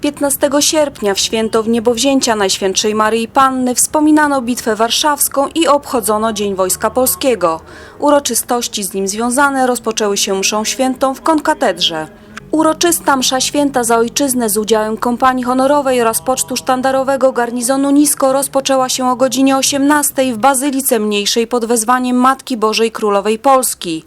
15 sierpnia w święto Wniebowzięcia Najświętszej Maryi Panny wspominano Bitwę Warszawską i obchodzono Dzień Wojska Polskiego. Uroczystości z nim związane rozpoczęły się mszą świętą w konkatedrze. Uroczysta msza święta za ojczyznę z udziałem kompanii honorowej oraz pocztu sztandarowego garnizonu Nisko rozpoczęła się o godzinie 18 w Bazylice Mniejszej pod wezwaniem Matki Bożej Królowej Polski.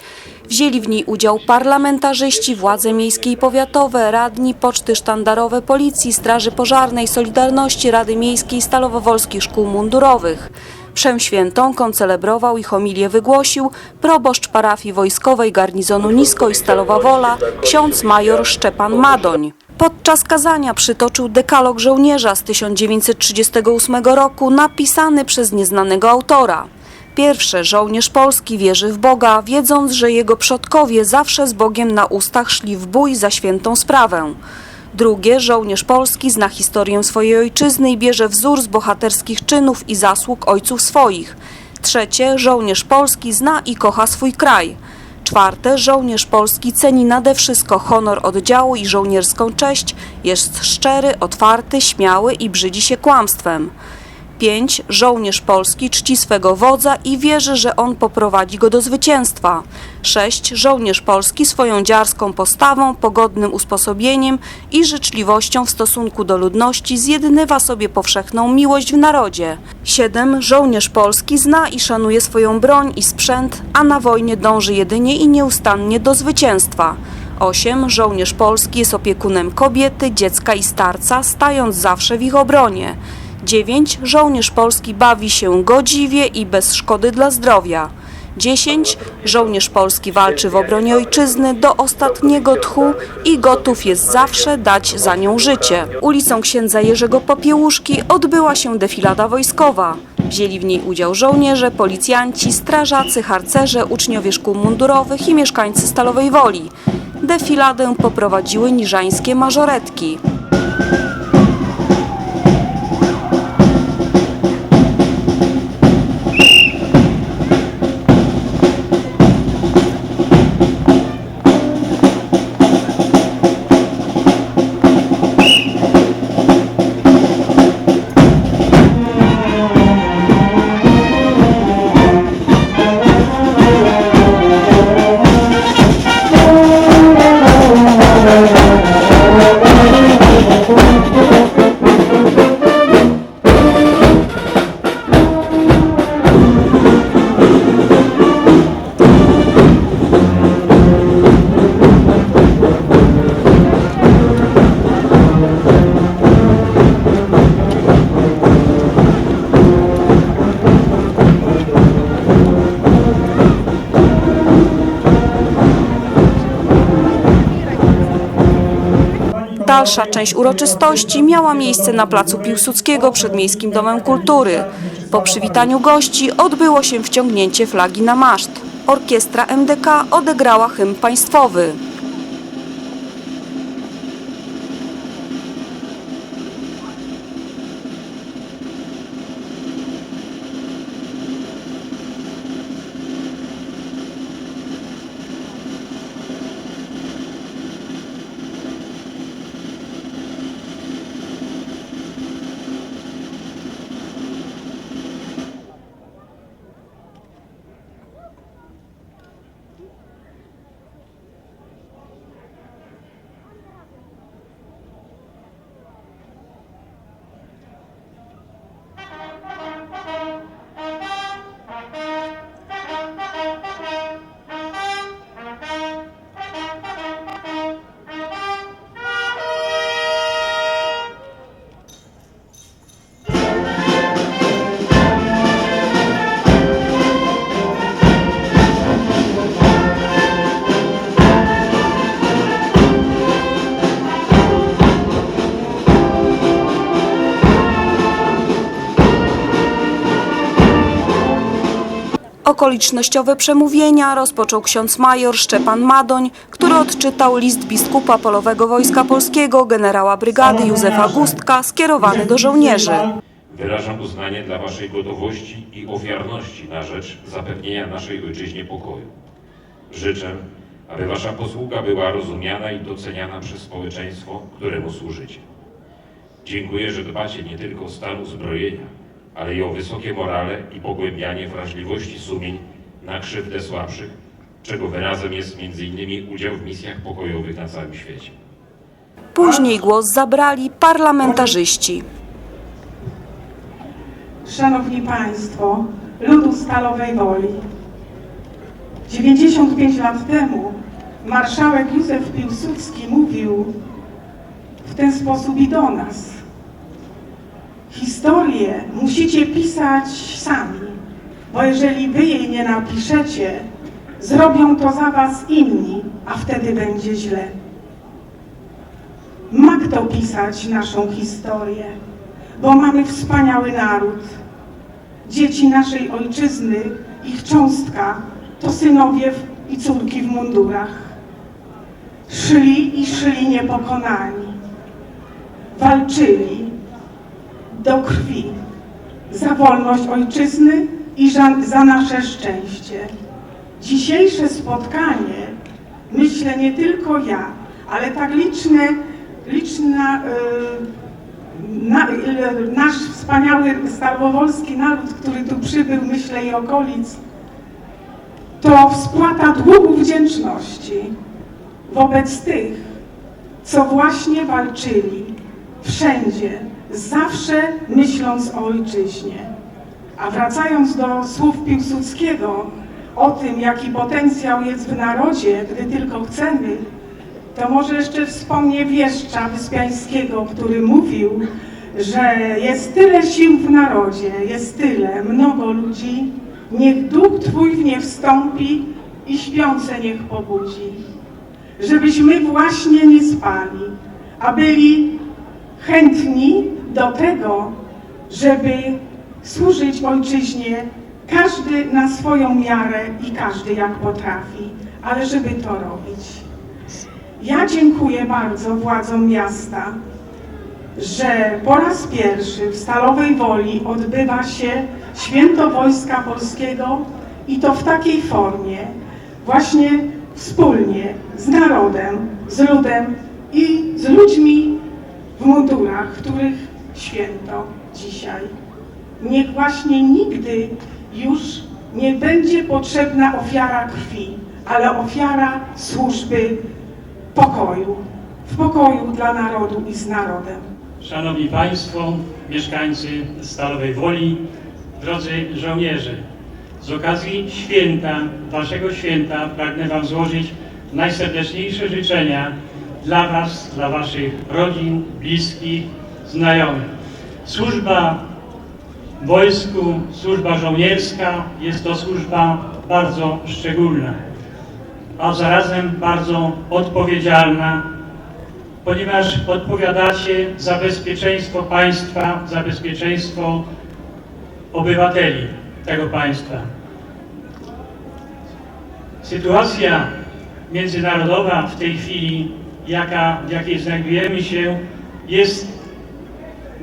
Wzięli w niej udział parlamentarzyści, władze miejskie i powiatowe, radni, poczty sztandarowe Policji, Straży Pożarnej, Solidarności, Rady Miejskiej, Stalowo-Wolskich Szkół Mundurowych. Przem świętą koncelebrował i homilię wygłosił proboszcz parafii wojskowej garnizonu Nisko i Stalowa Wola, ksiądz major Szczepan Madoń. Podczas kazania przytoczył dekalog żołnierza z 1938 roku napisany przez nieznanego autora. Pierwsze, żołnierz polski wierzy w Boga, wiedząc, że jego przodkowie zawsze z Bogiem na ustach szli w bój za świętą sprawę. Drugie, żołnierz polski zna historię swojej ojczyzny i bierze wzór z bohaterskich czynów i zasług ojców swoich. Trzecie, żołnierz polski zna i kocha swój kraj. Czwarte, żołnierz polski ceni nade wszystko honor oddziału i żołnierską cześć, jest szczery, otwarty, śmiały i brzydzi się kłamstwem. 5. Żołnierz polski czci swego wodza i wierzy, że on poprowadzi go do zwycięstwa. 6. Żołnierz polski swoją dziarską postawą, pogodnym usposobieniem i życzliwością w stosunku do ludności zjednywa sobie powszechną miłość w narodzie. 7. Żołnierz polski zna i szanuje swoją broń i sprzęt, a na wojnie dąży jedynie i nieustannie do zwycięstwa. 8. Żołnierz polski jest opiekunem kobiety, dziecka i starca, stając zawsze w ich obronie. 9. Żołnierz polski bawi się godziwie i bez szkody dla zdrowia. 10. Żołnierz polski walczy w obronie ojczyzny do ostatniego tchu i gotów jest zawsze dać za nią życie. Ulicą księdza Jerzego Popiełuszki odbyła się defilada wojskowa. Wzięli w niej udział żołnierze, policjanci, strażacy, harcerze, uczniowie szkół mundurowych i mieszkańcy Stalowej Woli. Defiladę poprowadziły niżańskie mażoretki. Dalsza część uroczystości miała miejsce na placu Piłsudskiego przed Miejskim Domem Kultury. Po przywitaniu gości odbyło się wciągnięcie flagi na maszt. Orkiestra MDK odegrała hymn państwowy. Okolicznościowe przemówienia rozpoczął ksiądz major Szczepan Madoń, który odczytał list biskupa polowego Wojska Polskiego generała brygady Józefa Gustka skierowany do żołnierzy. Wyrażam uznanie dla Waszej gotowości i ofiarności na rzecz zapewnienia naszej ojczyźnie pokoju. Życzę, aby Wasza posługa była rozumiana i doceniana przez społeczeństwo, któremu służycie. Dziękuję, że dbacie nie tylko o stan uzbrojenia, ale i o wysokie morale i pogłębianie wrażliwości sumień na krzywdę słabszych, czego wyrazem jest m.in. udział w misjach pokojowych na całym świecie. Później głos zabrali parlamentarzyści. Szanowni Państwo, ludu Stalowej Woli. 95 lat temu marszałek Józef Piłsudski mówił w ten sposób i do nas. Historię musicie pisać sami, bo jeżeli wy jej nie napiszecie, zrobią to za was inni, a wtedy będzie źle. Ma kto pisać naszą historię, bo mamy wspaniały naród. Dzieci naszej ojczyzny, ich cząstka, to synowie i córki w mundurach. Szli i szli niepokonani. Walczyli do krwi za wolność ojczyzny i za, nasze szczęście. Dzisiejsze spotkanie, myślę nie tylko ja, ale tak liczne, liczna, y, na, y, nasz wspaniały starowolski naród, który tu przybył, myślę i okolic, to wspłata długu wdzięczności wobec tych, co właśnie walczyli wszędzie, zawsze myśląc o ojczyźnie. A wracając do słów Piłsudskiego o tym, jaki potencjał jest w narodzie, gdy tylko chcemy, to może jeszcze wspomnę wieszcza Wyspiańskiego, który mówił, że jest tyle sił w narodzie, jest tyle, mnogo ludzi, niech duch Twój w nie wstąpi i śpiące niech pobudzi. Żebyśmy właśnie nie spali, a byli chętni do tego, żeby służyć ojczyźnie, każdy na swoją miarę i każdy jak potrafi, ale żeby to robić. Ja dziękuję bardzo władzom miasta, że po raz pierwszy w Stalowej Woli odbywa się Święto Wojska Polskiego i to w takiej formie, właśnie wspólnie z narodem, z ludem i z ludźmi w mundurach, których święto dzisiaj. Niech właśnie nigdy już nie będzie potrzebna ofiara krwi, ale ofiara służby pokoju. W pokoju dla narodu i z narodem. Szanowni Państwo, mieszkańcy Stalowej Woli, drodzy żołnierze, z okazji święta, Waszego święta pragnę Wam złożyć najserdeczniejsze życzenia dla Was, dla Waszych rodzin, bliskich, znajomych. Służba w wojsku, służba żołnierska jest to służba bardzo szczególna, a zarazem bardzo odpowiedzialna, ponieważ odpowiadacie za bezpieczeństwo państwa, za bezpieczeństwo obywateli tego państwa. Sytuacja międzynarodowa w tej chwili, jaka, w jakiej znajdujemy się, jest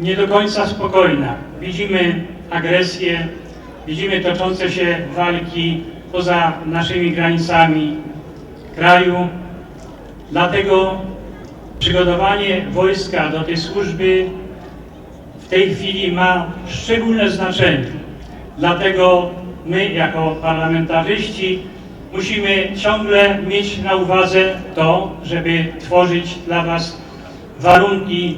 nie do końca spokojna. Widzimy agresję, widzimy toczące się walki poza naszymi granicami kraju. Dlatego przygotowanie wojska do tej służby w tej chwili ma szczególne znaczenie. Dlatego my, jako parlamentarzyści, musimy ciągle mieć na uwadze to, żeby tworzyć dla Was warunki,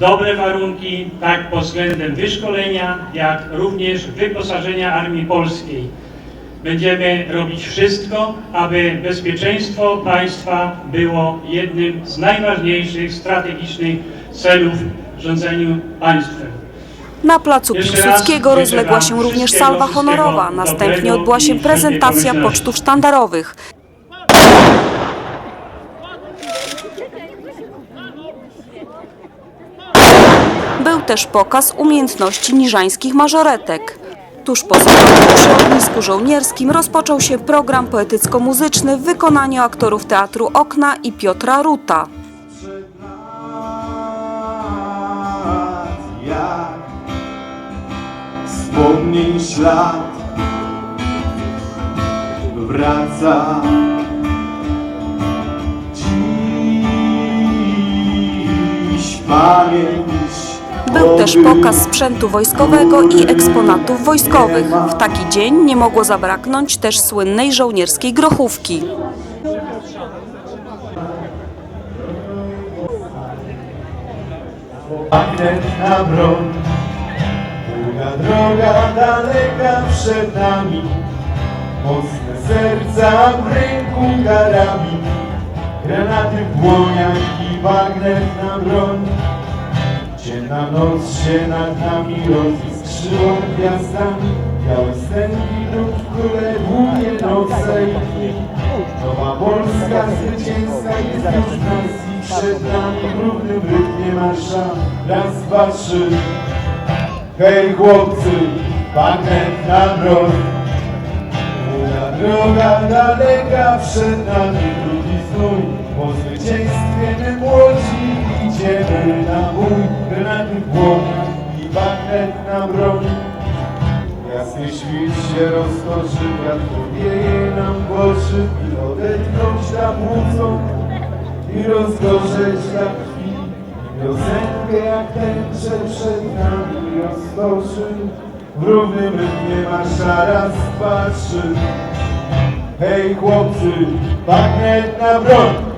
dobre warunki, tak pod względem wyszkolenia, jak również wyposażenia Armii Polskiej. Będziemy robić wszystko, aby bezpieczeństwo państwa było jednym z najważniejszych strategicznych celów w rządzeniu państwem. Na placu Piłsudskiego rozległa się również salwa honorowa. Następnie odbyła się prezentacja pocztów sztandarowych. Był też pokaz umiejętności niżańskich mażoretek. Tuż po spotkaniu przy żołnierskim rozpoczął się program poetycko-muzyczny w wykonaniu aktorów Teatru Okna i Piotra Ruta. wspomnień ślad wraca dziś pamięć Był też pokaz sprzętu wojskowego i eksponatów wojskowych. W taki dzień nie mogło zabraknąć też słynnej żołnierskiej grochówki. Magnetna broń Długa droga daleka przed nami Mocne serca w ręku karabin Granaty w dłoniach i magnetna broń Ciemna noc się nad nami roziskrzyła gwiazdami Białe stęgi dróg, które długie noce i dni Nowa Polska zwycięska jest już nas i przed nami w równym rytmie marsza Raz, dwa, trzy. Hej chłopcy, magnetna broń Długa droga daleka przed nami drugi stój. Po zwycięstwie my młodzi idziemy na bój Granaty w i magnetna broń Jasny świt się roztoczy, wiatr powieje nam w oczy I odetchnąć tam mocą i rozgorzeć na krwi. Piosenkę jak tęczę przed nami roztoczy W równym rytmie marsza raz, dwa, trzy. Hej chłopcy, magnetna broń